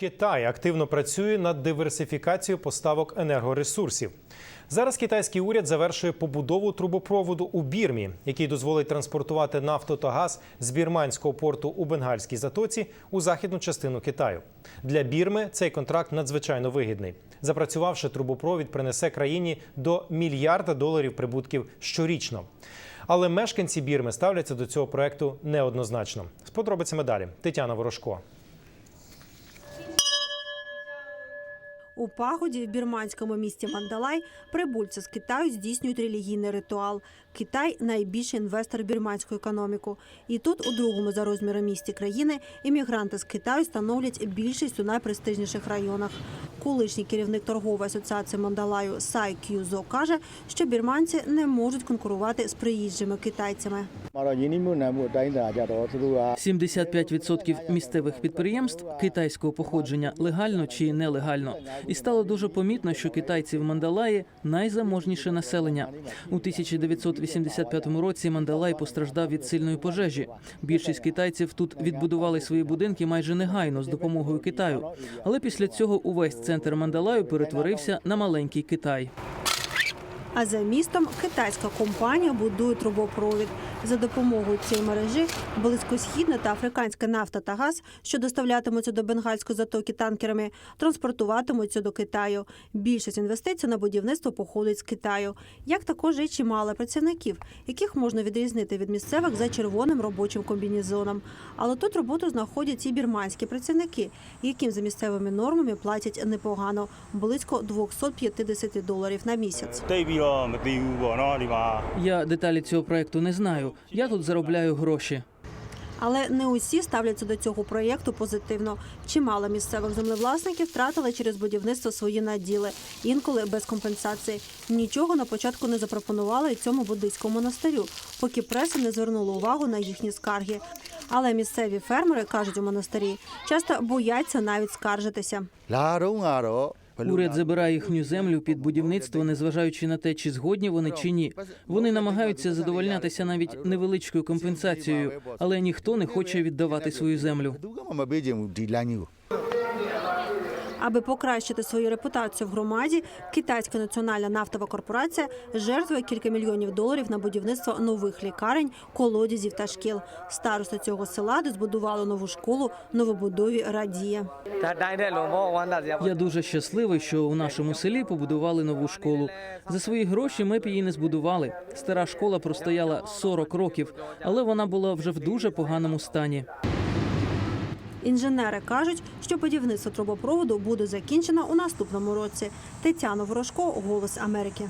Китай активно працює над диверсифікацією поставок енергоресурсів. Зараз китайський уряд завершує побудову трубопроводу у Бірмі, який дозволить транспортувати нафту та газ з бірманського порту у Бенгальській затоці у західну частину Китаю. Для Бірми цей контракт надзвичайно вигідний. Запрацювавши трубопровід, принесе країні до мільярда доларів прибутків щорічно. Але мешканці Бірми ставляться до цього проекту неоднозначно. З подробицями далі Тетяна Ворожко. У пагоді в бірманському місті Мандалай прибульці з Китаю здійснюють релігійний ритуал. Китай найбільший інвестор в бірманську економіку. І тут, у другому за розміром місті країни, іммігранти з Китаю становлять більшість у найпрестижніших районах. Колишній керівник торгової асоціації Мандалаю Сай К'юзо каже, що бірманці не можуть конкурувати з приїжджими китайцями. 75% місцевих підприємств китайського походження легально чи нелегально. І стало дуже помітно, що китайці в Мандалаї найзаможніше населення. У 1985 році Мандалай постраждав від сильної пожежі. Більшість китайців тут відбудували свої будинки майже негайно з допомогою Китаю. Але після цього увесь центр Мандалаю перетворився на маленький Китай. А за містом китайська компанія будує трубопровід. За допомогою цієї мережі близькосхідна та африканська нафта та газ, що доставлятимуться до бенгальської затоки танкерами, транспортуватимуться до Китаю. Більшість інвестицій на будівництво походить з Китаю. Як також і чимало працівників, яких можна відрізнити від місцевих за червоним робочим комбінезоном. Але тут роботу знаходять і бірманські працівники, яким за місцевими нормами платять непогано близько 250 доларів на місяць. Я деталі цього проекту не знаю. Я тут заробляю гроші. Але не усі ставляться до цього проєкту позитивно. Чимало місцевих землевласників втратили через будівництво свої наділи, інколи без компенсації. Нічого на початку не запропонували цьому буддийському монастирю, поки преса не звернула увагу на їхні скарги. Але місцеві фермери кажуть у монастирі, часто бояться навіть скаржитися. Уряд забирає їхню землю під будівництво, незважаючи на те, чи згодні вони чи ні. Вони намагаються задовольнятися навіть невеличкою компенсацією, але ніхто не хоче віддавати свою землю. Аби покращити свою репутацію в громаді, китайська національна нафтова корпорація жертвує кілька мільйонів доларів на будівництво нових лікарень, колодязів та шкіл. Староста цього села, де збудували нову школу, новобудові радіє. Я дуже щасливий, що у нашому селі побудували нову школу. За свої гроші ми б її не збудували. Стара школа простояла 40 років, але вона була вже в дуже поганому стані. Інженери кажуть, що будівництво трубопроводу буде закінчено у наступному році. Тетяна Ворожко, Голос Америки.